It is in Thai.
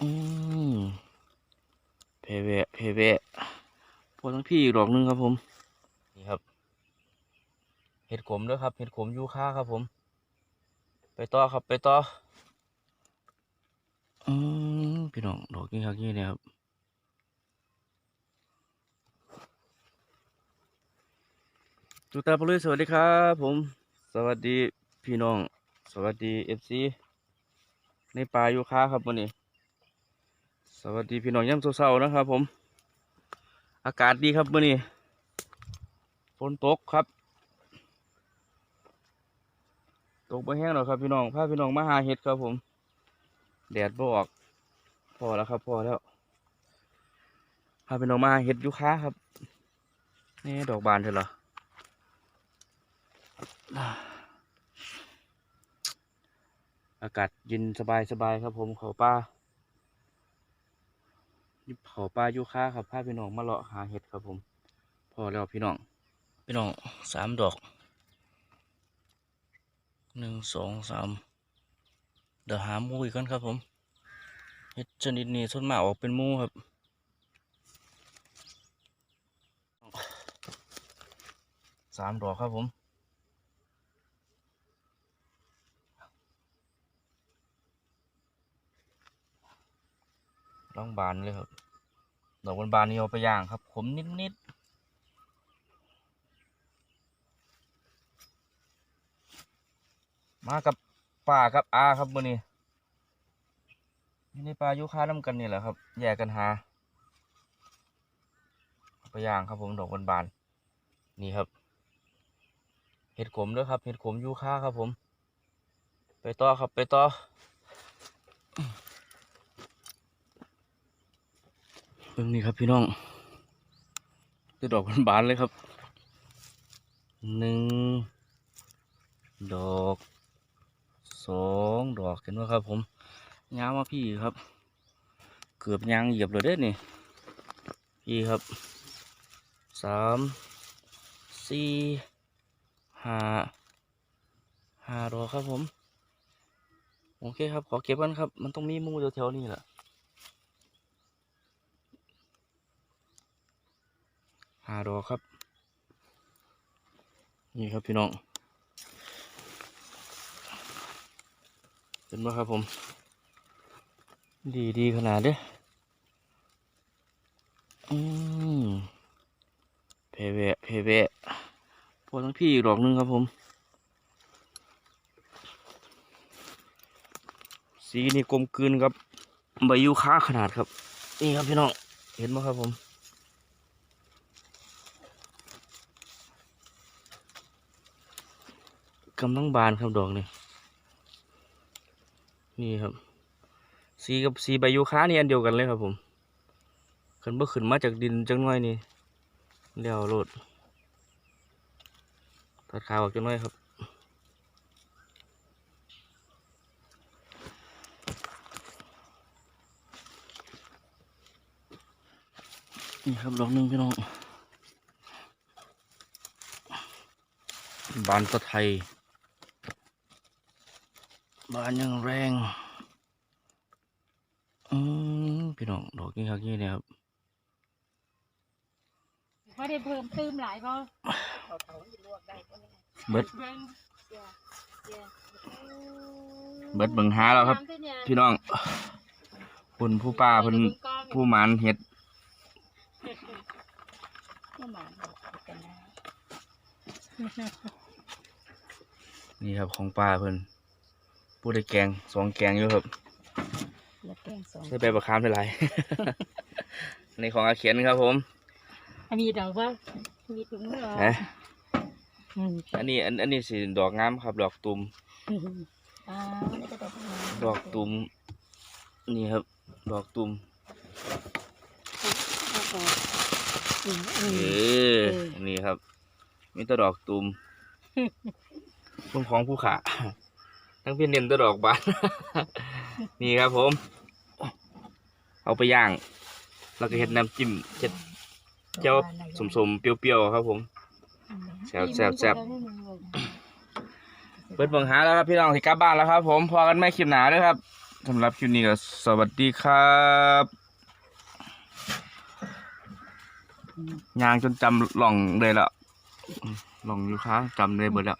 อืมเพเวะเพเวะพอทั้งพี่อีกดอกหนึงครับผม นี่ครับ เห็ดขมด้วยครับ เห็ดขมยูคาครับผม ไปต่อครับไปต่อ อืมพี่น้องดอกนี้ครับนี่เนี่ยครับจุตาปลุยสวัสดีครับผม สวัสดีพี่น้อง สวัสดีเอฟซีในป่ายูคาครับวันนี้ สวัสดีพี่น้องย่ำเศร้าๆนะครับ ผม อากาศดีครับวันนี้ฝนตกครับ ตกบ่แห้งหรอกครับพี่น้องพาพี่น้องมาหาเห็ดครับ ผม แดดบ่ออกพอแล้วครับพอแล้วพาพี่น้องมาหาเห็ดยูค้าครับ นี่ดอกบานเถอะเหรออากาศเย็นสบายสบายครับ ผมเขาป่า นี่เขาป่ายูคาครับพาพี่น้องมาเลาะหาเห็ดครับผมพอแล้วพี่น้องพี่น้องสามดอกหนึ่งสองสามเดี๋ยวหามูอีกกันครับผมเห็ดชนิดนี้ส่วนมากออกเป็นมูครับสามดอกครับผม ร่องบานเลยครับ ดอกบานบานๆนี่เอาไปย่างครับ ขมนิดๆมากับป่ากับอาครับมื่อนี้อยู่ในป่ายุคาน้ำกันนี่แหละครับ แยกกันหาไปย่างครับผมดอกบานบานๆนี่ครับ เห็ดขมด้วยครับ เห็ดขมยูคาครับผม ไปต่อครับไปต่อ เรื่องนี้ครับพี่น้องคือดอกบานๆเลยครับหนึ่งดอกสองดอกเห็นไหมครับ ผมยาวมาพี่ครับ เกือบยางเหยียบเลยเด้นี่พี่ครับสามสี่ห้าห้าดอกครับผม โอเคครับ ขอเก็บกันครับ มันต้องมีมูแถวๆนี้แหละ หาดอกครับ นี่ครับพี่น้องเป็นว่าครับผม ดีดีขนาดเด้ออืมเพเวเพเวะพอทั้งพี่อีกดอกหนึงครับผม สีนี่กลมกลืนครับใบยูคาขนาดครับ นี่ครับพี่น้อง เห็นไหมครับผม กำลังบานครับดอกนี่นี่ครับ สีกับสีใบยูคานี่อันเดียวกันเลยครับผมขึ้นบ่ขึ้นมาจากดินจังน้อยนี่เลี้ยวโลดตัดขาวออกจังน้อยครับนี่ครับดอกหนึ่งพี่น้อง บานตะไทย บานยังแรงอืมพี่น้องดอกนี้ครับนี่เนี่ยครับไม่ได้เพิ่มตื้มหลายบ่เบิดเบิ่งเสียเสียเบิดเบิ่งหาแล้วครับ พี่น้องคุณผู้ป้าเพิ่นผู้หมานเห็ดผู้หมานกันนะนี่ครับของป้าเพิ่น ผู้ได้แกงสองแกงอยู่ครับแล้วแกงสองใส่ใบประคามไปหลายอันนี้ของอาเขียนครับ ผมมีดอกว่ามีถุงมือนะอืมอันนี้อันอันนี้สีดอกงามครับ ดอกตุ่มอ่านี่ก็ดอกงามดอกตุ่มนี่ครับ ดอกตุ่มแล้วก็อืมอืเอมอเออนี่ครับมีแต่ดอกตุ่มพุ่มของผู้ขา ทั้งพี่เน้นแต่ดอกบาน นี่ครับผม เอาไปย่าง แล้วก็เห็ดน้ำจิ้มเห็ดเจ้าสมๆเปรี้ยวๆครับผม แซ่บแซ่บแซ่บ เปิดเบิ่งหาแล้วครับพี่น้องที่กลับบ้านแล้วครับ ผมพอกันไม่คลิปหนาด้วยครับสำหรับคลิปนี้ก็สวัสดีครับยางจนจำหล่องเลยละหล่องอยู่ค้าจำเลยเบิดแล้ว